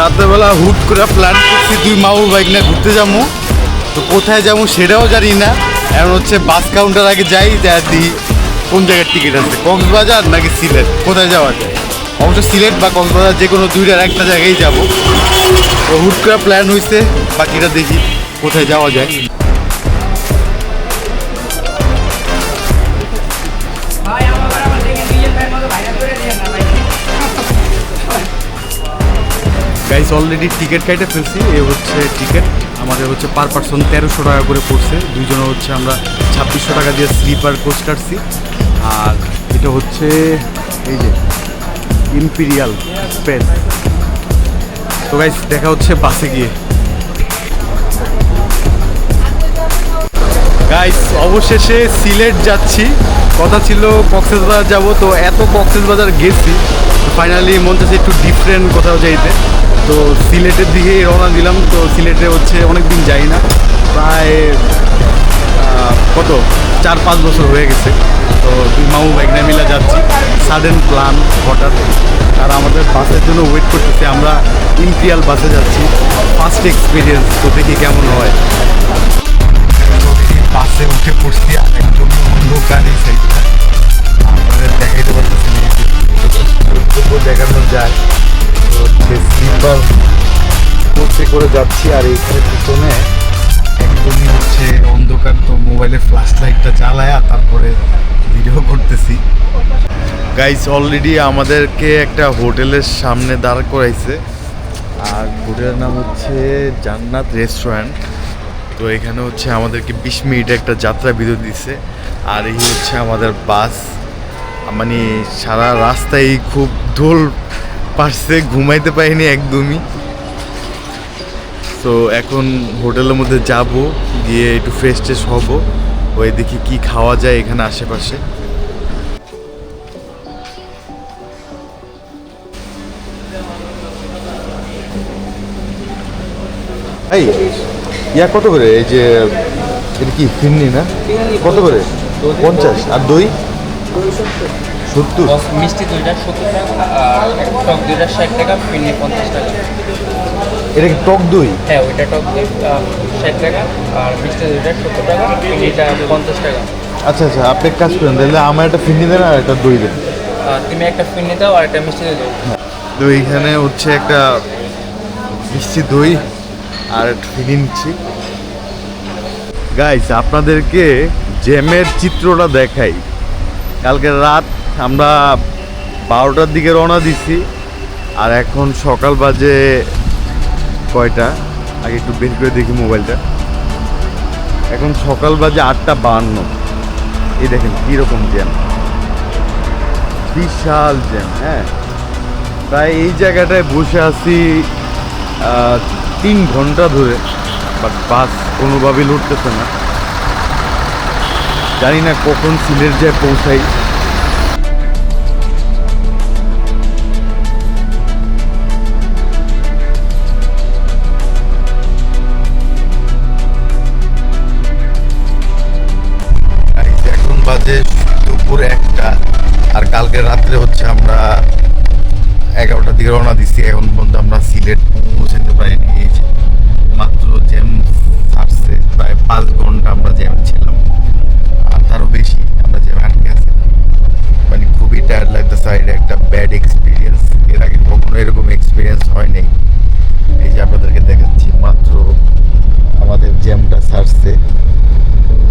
রাতেরবেলা হুট করে প্ল্যান করছি দুই মামু বাইক নিয়ে ঘুরতে যাব। তো কোথায় যাব সেটাও জানি না। এখন হচ্ছে বাস কাউন্টার আগে যাই যা দিই কোন জায়গার টিকিট আছে, কক্সবাজার নাকি সিলেট? কোথায় যাওয়া যায়? অবশ্য সিলেট বা কক্সবাজার যে কোনো দুইটার একটা জায়গায় যাব। তো হুট করে প্ল্যান হয়েছে বাকিটা দেখি কোথায় যাওয়া যায়। গাইস অলরেডি টিকিট কেটে ফেলছি। এ হচ্ছে টিকিট আমাদের হচ্ছে পার পার্সন তেরোশো টাকা করে পড়ছে। দুইজনে হচ্ছে আমরা ছাব্বিশশো টাকা দিয়ে স্লিপার কোচ কাটছি। আর এটা হচ্ছে এই যে ইম্পিরিয়াল স্পেস তো গাইস দেখা হচ্ছে বাসে গিয়ে। গাইস অবশেষে সিলেট যাচ্ছি। কথা ছিল কক্সেস বাজার যাব, তো এত কক্সেস বাজার গেছি ফাইনালি মন চাচ্ছে একটু ডিফারেন্ট কোথাও যাইতে। তো সিলেটের দিকেই রওনা দিলাম, তো সিলেটে হচ্ছে অনেক দিন যাই না, প্রায় কত? চার, পাঁচ বছর হয়ে গেছে। তো মামু নিয়ে মিলে যাচ্ছি সাডেন প্ল্যান হঠাৎ। আর আমাদের বাসের জন্য ওয়েট করতেছি, আমরা ইম্পিয়াল বাসে যাচ্ছি। ফার্স্ট এক্সপিরিয়েন্স তো দেখি কেমন হয়। বাসে উঠে পড়ছি আর অন্ধকার এই সাইডটা আপনাদের দেখাইতে পারতেছি দেখানো যায়। তো হচ্ছে স্লিপার করতে করে যাচ্ছি আর এইখানে পিছনে একদমই হচ্ছে অন্ধকার তো মোবাইলে ফ্ল্যাশ লাইটটা জ্বালায় তারপরে ভিডিও করতেছি। গাইস অলরেডি আমাদেরকে একটা হোটেলের সামনে দাঁড় করাইছে। আর হোটেলের নাম হচ্ছে জান্নাত রেস্টুরেন্ট তো এখানে হচ্ছে আমাদেরকে বিশ মিনিটে একটা যাত্রা বিরতি দিচ্ছে আর এই হচ্ছে আমাদের বাস। মানে সারা রাস্তায় খুব দোল পারছে, ঘুমাইতে পারিনি একদমই। তো এখন হোটেলের মধ্যে যাব, গিয়ে একটু ফ্রেশ ট্রেশ হব, ওই দেখি কি খাওয়া যায় এখানে আশেপাশে। এই ইয়া কত করে? এই যে এটা কি ফিরনি না? কত করে? পঞ্চাশ। আর দই? সত্তর। মিষ্টি দুইটা সত্তর টাকা আর টক দুইটা ষাট টাকা পিন্নি পঞ্চাশ টাকা। এটা কি টক দই? হ্যাঁ ওইটা টক দুই ষাট টাকা আর মিষ্টি দুইটা সত্তর টাকা পিন্নিটা পঞ্চাশ টাকা। আচ্ছা আচ্ছা আপনি এক কাজ করেন তাহলে আমার একটা ফিরনি দেন আর একটা দই দেন। তুমি একটা পিন্নি দাও আর একটা মিষ্টি দাও। তো এইখানে হচ্ছে একটা মিষ্টি দই আর একটা ফিরনি নিচ্ছি। গাইস আপনাদেরকে জ্যামের চিত্রটা দেখাই। কালকে রাত আমরা বারোটার দিকে রওনা দিছি, আর এখন সকাল বাজে কয়টা? আগে একটু বের করে দেখি মোবাইলটা। এখন সকাল বাজে আটটা বান্ন। এই দেখেন কীরকম জ্যাম। বিশাল জ্যাম হ্যাঁ। প্রায় এই জায়গাটায় বসে আছি তিন ঘণ্টা ধরে। বাট বাস কোনোভাবেই লুটতেছে না। জানি না কখন সিলেট যায়, পৌঁছাই। বাজে দুপুর একটা, আর কালকে রাত্রে হচ্ছে আমরা এগারোটার দিকে রওনা দিচ্ছি এখন পর্যন্ত আমরা সিলেট পৌঁছাতে পারিনি। এই মাত্র জ্যাম ছাড়ছে, প্রায় পাঁচ ঘণ্টা আমরা জ্যাম ছিলাম। আর তারও বেশি আমরা জ্যাম আটকে আছি মানে খুবই টায়ার্ড লাগতেছে, এটা একটা ব্যাড এক্সপিরিয়েন্স এর আগে কখনো এরকম এক্সপিরিয়েন্স হয়নি। এই যে আপনাদেরকে দেখাচ্ছি, মাত্র আমাদের জ্যামটা ছাড়ছে।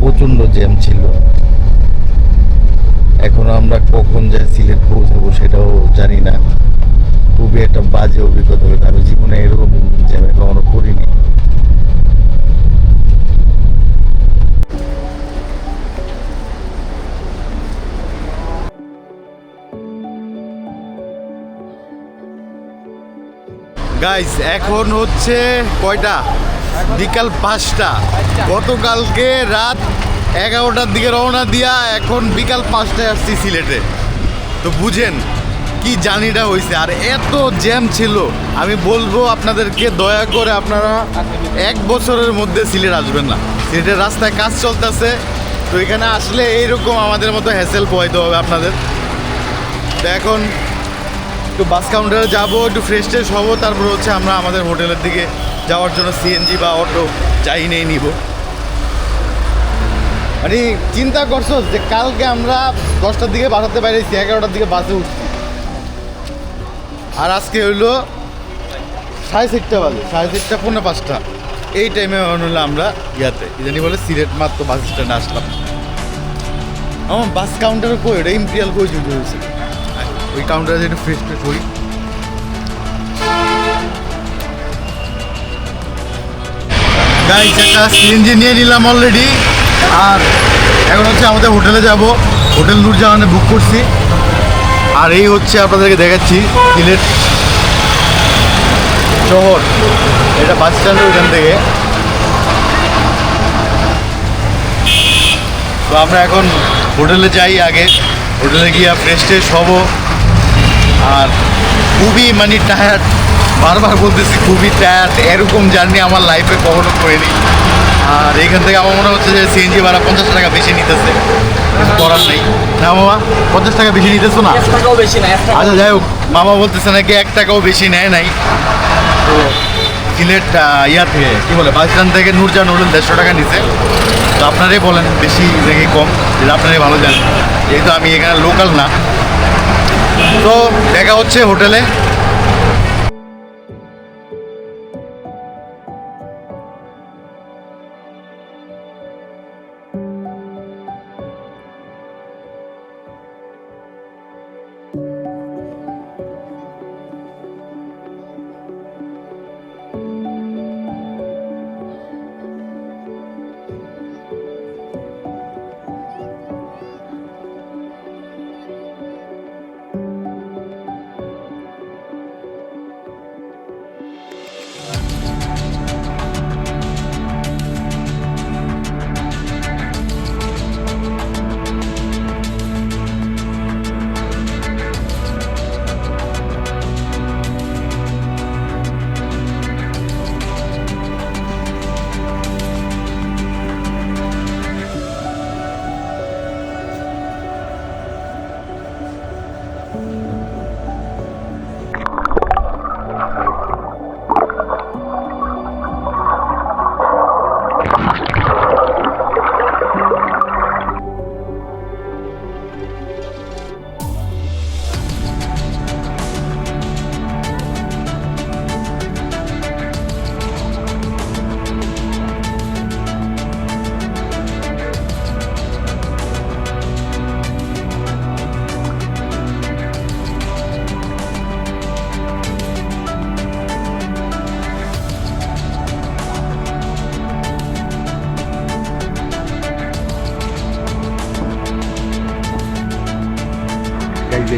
প্রচণ্ড জ্যাম ছিল। এখনও আমরা কখন যাই সিলেট পৌঁছাবো সেটাও জানি না। খুবই একটা বাজে অভিজ্ঞতা হবে আমি জীবনে এরকম জ্যামে কখনো করিনি। গাইস এখন হচ্ছে কয়টা? বিকাল পাঁচটা। গতকালকে রাত এগারোটার দিকে রওনা দিয়া এখন বিকাল পাঁচটায় আসছি সিলেটে। তো বুঝেন কি জার্নিটা হয়েছে আর এত জ্যাম ছিল, আমি বলব আপনাদেরকে দয়া করে আপনারা এক বছরের মধ্যে সিলেট আসবেন না। সিলেটের রাস্তায় কাজ চলতেছে, তো এখানে আসলে এইরকম আমাদের মতো হ্যাসেল পোয়াইতে হবে আপনাদের। তো এখন একটু বাস কাউন্টারে যাব, একটু ফ্রেশ ট্রেশ হব, তারপর হচ্ছে আমরা আমাদের হোটেলের দিকে যাওয়ার জন্য সিএনজি বা অটো যাই নেই, নিব। মানে চিন্তা করছ যে কালকে আমরা দশটার দিকে বাসাতে বাইরেছি এগারোটার দিকে বাসে উঠছি। আর আজকে হইল সাড়ে চারটা বাজে, সাড়ে চারটা, পৌনে পাঁচটা। এই টাইমে হলো আমরা ইয়াতে, ইদানি বলে সিলেট মাত্র বাস স্ট্যান্ডে আসলাম। আমার বাস কাউন্টারে কই? ওটা ইম্পিরিয়াল কই? চুরি হয়েছে। ওই কাউন্টারে একটু ফ্রেশ ফ্রেশ হই গাইস একটা সিএনজি নিয়ে নিলাম অলরেডি আর এখন হচ্ছে আমাদের হোটেলে যাব। হোটেল দূর নূরজাহানে বুক করছি। আর এই হচ্ছে আপনাদেরকে দেখাচ্ছি সিলেট শহর। এটা বাস স্ট্যান্ড ওইখান থেকে। তো আমরা এখন হোটেলে যাই আগে। হোটেলে গিয়ে ফ্রেশ ট্রেশ হব। আর খুবই মানে টায়ার্ড বারবার বলতেছি খুবই টায়ার্ড এরকম জার্নি আমার লাইফে কখনো করিনি। আর এখান থেকে আমার মনে হচ্ছে যে সিএনজি ভাড়া পঞ্চাশ টাকা বেশি নিতেছে। কিছু করার নেই। না মামা পঞ্চাশ টাকা বেশি নিতেছো না? আচ্ছা যাই হোক মামা বলতেছে নাকি এক টাকাও বেশি নেয় নাই। তো সিলেট ইয়া থেকে কী বলে স্ট্যান্ড থেকে নূরজাহান হোটেল দেড়শো টাকা নিছে। তো আপনারাই বলেন বেশি নাকি কম যেটা আপনারাই ভালো জানেন। যেহেতু আমি এখানে লোকাল না তো দেখা হচ্ছে হোটেলে।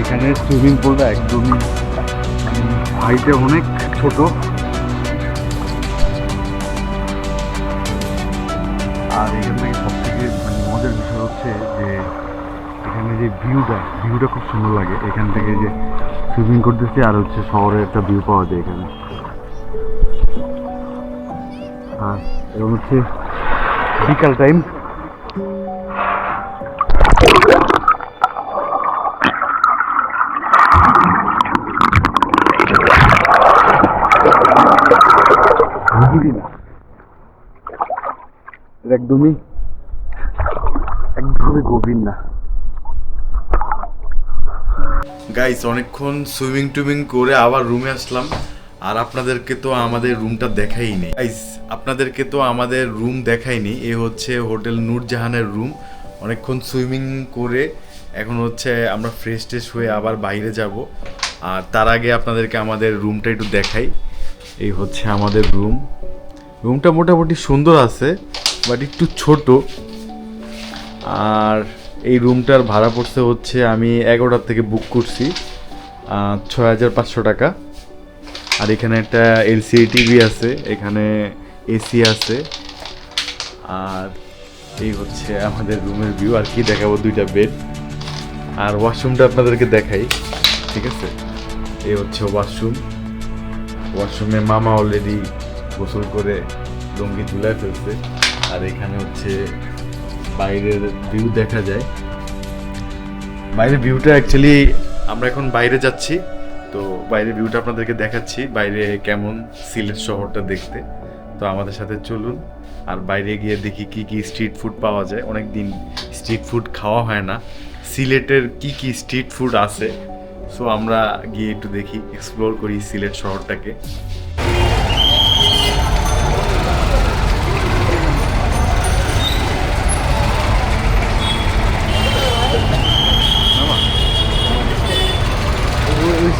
এখানে সুইমিং পুলটা একদমই হাইটে অনেক ছোট। আর এখান থেকে সব থেকে মানে মজার বিষয় হচ্ছে যে এখানে যে ভিউটা ভিউটা খুব সুন্দর লাগে। এখান থেকে যে সুইমিং করতেছি আর হচ্ছে শহরের একটা ভিউ পাওয়া যায় এখানে। আর এবং হচ্ছে বিকাল টাইম। একদমই একদমই গভীর না। গাইস অনেকক্ষণ সুইমিং টুইমিং করে আবার রুমে আসলাম, আর আপনাদেরকে তো আমাদের রুমটা দেখাইনি গাইস আপনাদেরকে তো আমাদের রুম দেখাইনি এ হচ্ছে হোটেল নূরজাহানের রুম। অনেকক্ষণ সুইমিং করে এখন হচ্ছে আমরা ফ্রেশ ট্রেশ হয়ে আবার বাইরে যাব, আর তার আগে আপনাদেরকে আমাদের রুমটা একটু দেখাই। এই হচ্ছে আমাদের রুম। রুমটা মোটামুটি সুন্দর আছে বাট একটু ছোট। আর এই রুমটার ভাড়া পড়ছে হচ্ছে আমি এগারোটার থেকে বুক করছি ছয় হাজার পাঁচশো টাকা। আর এখানে একটা এলসিডি টিভি আছে, এখানে এসি আছে। আর এই হচ্ছে আমাদের রুমের ভিউ আর কি দেখাবো দুইটা বেড আর ওয়াশরুমটা আপনাদেরকে দেখাই, ঠিক আছে? এই হচ্ছে ওয়াশরুম ওয়াশরুমে মামা অলরেডি গোসল করে লুঙ্গি ঝুলায় ফেলছে। আর এখানে হচ্ছে বাইরের ভিউ দেখা যায়। বাইরের ভিউটা অ্যাকচুয়ালি আমরা এখন বাইরে যাচ্ছি, তো বাইরের ভিউটা আপনাদেরকে দেখাচ্ছি, বাইরে কেমন সিলেট শহরটা দেখতে। তো আমাদের সাথে চলুন, আর বাইরে গিয়ে দেখি কি কি স্ট্রিট ফুড পাওয়া যায়। অনেক দিন স্ট্রিট ফুড খাওয়া হয় না। সিলেটের কি কি স্ট্রিট ফুড আছে? সো আমরা গিয়ে একটু দেখি এক্সপ্লোর করি সিলেট শহরটাকে।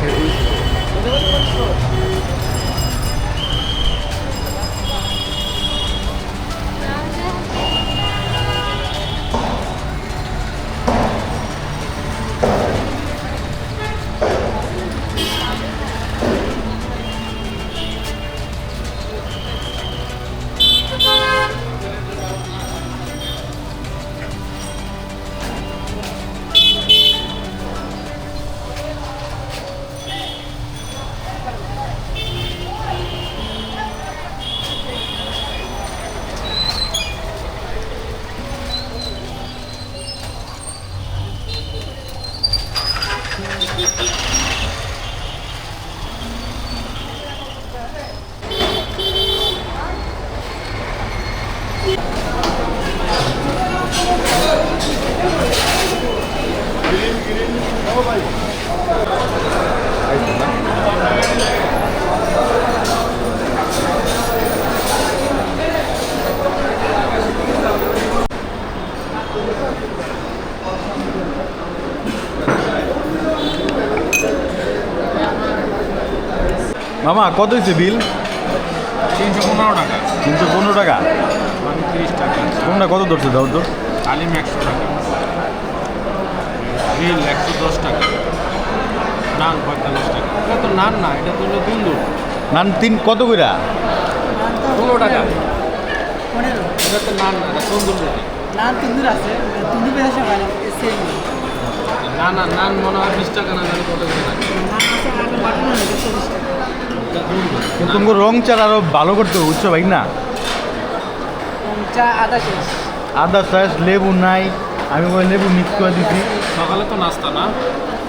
it is মামা কত হয়েছে বিল? তিনশো পনেরো টাকা। তিনশো পনেরো টাকা? মানে তিরিশ টাকা। তোমরা কত ধরছো? দাও তো আলিম একশো টাকা। বিল একশো দশ টাকা। নান পঁয়তাল্লিশ টাকা। এটা তো নান না এটা তো হলো দুন্দুর নান তিন কত কইরা? পনেরো টাকা। এটা তো নান না এটা তন্দুর রুটি। নান তন্দুর আছে তন্দুর বেশি মানে সেম না না নান মনে হয় বিশ টাকা না জানি কত করে? লাগে নান আছে বাটন আছে চল্লিশ টাকা। তোমাকে রং চাল আরও ভালো করতে বুঝছ ভাই না? চা আদা শেষ আদা লেবু নাই আমি ওই লেবু মিক্স করে দিছি। সকালে তো নাস্তা না?